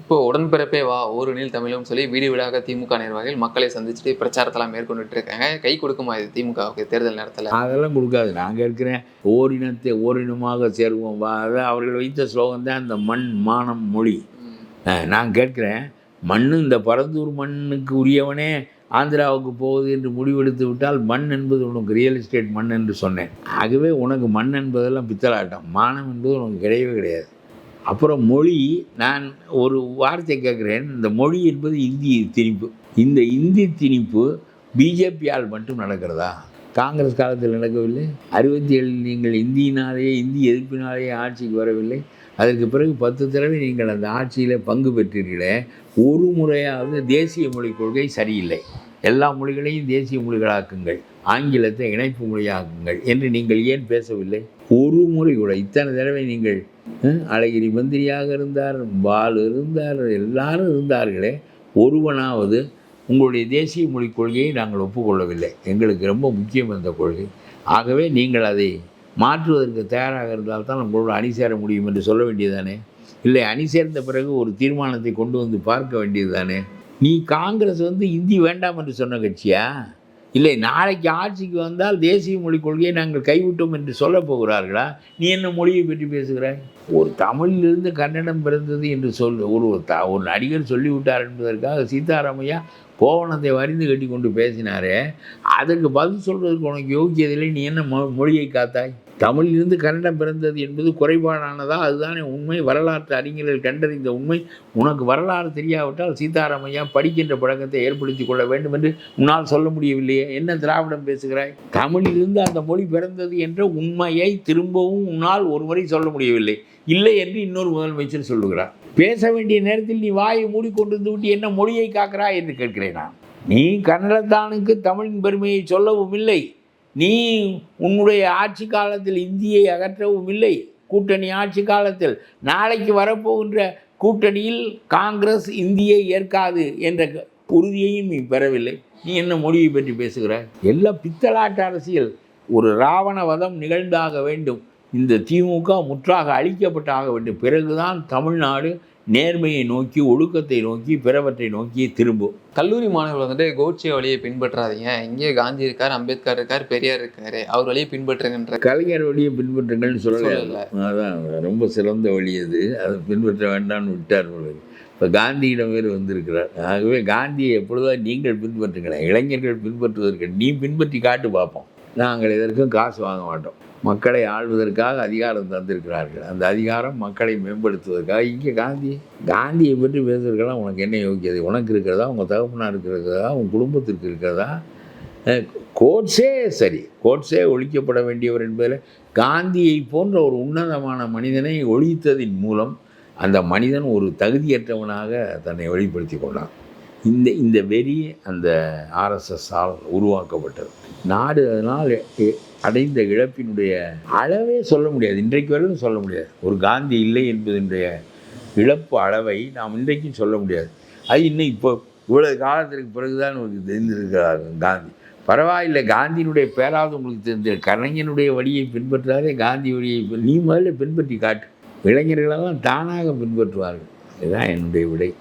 இப்போ உடன்பிறப்பே வா ஒரு நீள் தமிழும் சொல்லி வீடு வீடாக திமுக நிர்வாகிகள் மக்களை சந்திச்சுட்டு பிரச்சாரத்தெல்லாம் மேற்கொண்டுட்டு இருக்காங்க கை கொடுக்குமா இது திமுகவுக்கு தேர்தல் நேரத்துல? அதெல்லாம் கொடுக்காது. நாங்கள் இருக்கிறேன். ஓரினத்தை ஓரினமாக சேர்வோம். வா அது அவர்கள் வைத்த ஸ்லோகம் தான் இந்த மண் மானம் மொழி. நான் கேட்குறேன். மண் இந்த பரந்தூர் மண்ணுக்கு உரியவனே ஆந்திராவுக்கு போகுது என்று முடிவெடுத்து விட்டால் மண் என்பது உனக்கு ரியல் எஸ்டேட் மண் என்று சொன்னேன். ஆகவே உனக்கு மண் என்பதெல்லாம் பித்தலாட்டம். மானம் என்பது உனக்கு கிடையவே கிடையாது. அப்புறம் மொழி நான் ஒரு வார்த்தை கேட்குறேன். இந்த மொழி என்பது இந்தி திணிப்பு. இந்த இந்தி திணிப்பு பிஜேபியால் மட்டும் நடக்கிறதா? காங்கிரஸ் காலத்தில் நடக்கவில்லை. அறுபத்தி ஏழில் நீங்கள் இந்தியினாலேயே இந்தி எதிர்ப்பினாலேயே ஆட்சிக்கு வரவில்லை. அதற்கு பிறகு பத்து தடவை நீங்கள் அந்த ஆட்சியில் பங்கு பெற்றீர்களே. ஒரு முறையாவது தேசிய மொழிக் கொள்கை சரியில்லை. எல்லா மொழிகளையும் தேசிய மொழிகளாக்குங்கள். ஆங்கிலத்தை இணைப்பு மொழியாக்குங்கள் என்று நீங்கள் ஏன் பேசவில்லை? ஒரு முறை கூட இத்தனை தடவை நீங்கள் அழகிரி மந்திரியாக இருந்தார் பாலு இருந்தார் எல்லாரும் இருந்தார்களே. ஒருவனாவது உங்களுடைய தேசிய மொழிக் கொள்கையை நாங்கள் ஒப்புக்கொள்ளவில்லை. எங்களுக்கு ரொம்ப முக்கியம் அந்த கொள்கை. ஆகவே நீங்கள் அதை மாற்றுவதற்கு தயாராக இருந்தால் தான் நம்மளோட அணி சேர முடியும் என்று சொல்ல வேண்டியதுதானே? இல்லை அணி சேர்ந்த பிறகு ஒரு தீர்மானத்தை கொண்டு வந்து பார்க்க வேண்டியது தானே நீ காங்கிரஸ் வந்து இந்தி வேண்டாம் என்று சொன்ன கட்சியா? இல்லை நாளைக்கு ஆட்சிக்கு வந்தால் தேசிய மொழிக் கொள்கையை நாங்கள் கைவிட்டோம் என்று சொல்ல போகிறார்களா? நீ என்ன மொழியை பற்றி பேசுகிறாய் ஒரு தமிழிலிருந்து கன்னடம் பிறந்தது என்று சொல் ஒரு த ஒரு நடிகர் சொல்லிவிட்டார் என்பதற்காக சீதாராமையா கோவணத்தை வரிந்து கட்டி கொண்டு பேசினாரே. அதற்கு பதில் சொல்வதற்கு உனக்கு யோகியதில்லை நீ என்ன மொ மொழியை காத்தாய்? தமிழிலிருந்து கன்னடம் பிறந்தது என்பது குறைபாடானதா? அதுதானே உண்மை. வரலாற்று அறிஞர்கள் கண்டறிந்த உண்மை. உனக்கு வரலாறு தெரியாவிட்டால் சீதாராமையா படிக்கின்ற பழக்கத்தை ஏற்படுத்தி கொள்ள வேண்டும் என்று உன்னால் சொல்ல முடியவில்லையே. என்ன திராவிடம் பேசுகிறாய்? தமிழிலிருந்து அந்த மொழி பிறந்தது என்ற உண்மையை திரும்பவும் உன்னால் ஒரு முறை சொல்ல முடியவில்லை. இல்லை என்று இன்னொரு முதலமைச்சர் சொல்லுகிறார். பேச வேண்டிய நேரத்தில் நீ வாயை மூடிக்கொண்டு விட்டு என்ன மொழியை காக்கிறாய் என்று கேட்கிறேன் நான். நீ கன்னடத்தானுக்கு தமிழின் பெருமையை சொல்லவும் இல்லை. நீ உன்னுடைய ஆட்சி காலத்தில் இந்தியை அகற்றவும் இல்லை. கூட்டணி ஆட்சி காலத்தில் நாளைக்கு வரப்போகின்ற கூட்டணியில் காங்கிரஸ் இந்தியை ஏற்காது என்ற உறுதியையும் நீ பெறவில்லை. நீ என்ன மொழியை பற்றி பேசுகிற? எல்லாம் பித்தலாட்ட அரசியல் ஒரு ராவண வதம் நிகழ்ந்தாக வேண்டும். இந்த திமுக முற்றாக அழிக்கப்பட்டாக வேண்டும். பிறகுதான் தமிழ்நாடு நேர்மையை நோக்கி ஒழுக்கத்தை நோக்கி பிறவற்றை நோக்கி திரும்பும் கல்லூரி மாணவர்கள் வந்துட்டு கோட்சே வழியை பின்பற்றாதீங்க. இங்கே காந்தி இருக்கார் அம்பேத்கர் இருக்கார் பெரியார் இருக்காரு. அவர் வழியை பின்பற்றுங்கன்ற கலைஞர் வழியை பின்பற்றுங்கள்னு சொல்லலை. அதான் ரொம்ப சிறந்த வழி அது. அதை பின்பற்ற வேண்டாம்னு விட்டார் இப்போ காந்தியிடம் வேறு வந்திருக்கிறார். ஆகவே காந்தியை எப்பொழுதும் நீங்கள் பின்பற்றுங்களேன். இளைஞர்கள் பின்பற்றுவதற்கு நீ பின்பற்றி காட்டு பார்ப்போம் நாங்கள் எதற்கும் காசு வாங்க மாட்டோம். மக்களை ஆள்வதற்காக அதிகாரம் தந்திருக்கிறார்கள். அந்த அதிகாரம் மக்களை மேம்படுத்துவதற்காக. இங்கே காந்தி காந்தியை பற்றி பேசுறதுக்கெல்லாம் உனக்கு என்ன யோக்கியது? உனக்கு இருக்கிறதா? உங்கள் தகப்பனாருக்கு இருக்கிறதா? உன் குடும்பத்திற்கு இருக்கிறதா? கோட்ஸே சரி. கோட்ஸே ஒழிக்கப்பட வேண்டியவர் என்பதில் காந்தியை போன்ற ஒரு உன்னதமான மனிதனை ஒழித்ததின் மூலம் அந்த மனிதன் ஒரு தகுதியற்றவனாக தன்னை வெளிப்படுத்தி கொண்டான். இந்த இந்த வெறி அந்த ஆர்எஸ்எஸ்ஸால் உருவாக்கப்பட்டது. நாடு அதனால் அடைந்த இழப்பினுடைய அளவே சொல்ல முடியாது. இன்றைக்கு வரையிலும் சொல்ல முடியாது. ஒரு காந்தி இல்லை என்பதனுடைய இழப்பு அளவை நாம் இன்றைக்கும் சொல்ல முடியாது. அது இன்னும் இப்போ இவ்வளவு காலத்திற்கு பிறகுதான் உங்களுக்கு தெரிந்திருக்கிறார் காந்தி. பரவாயில்லை காந்தியினுடைய பேராவது உங்களுக்கு தெரிஞ்ச கலைஞனுடைய வழியை பின்பற்றாதே காந்தி வழியை நீ முதல்ல பின்பற்றி காட்டு. இளைஞர்களெல்லாம் தானாக பின்பற்றுவார்கள். இதுதான் என்னுடைய விடை.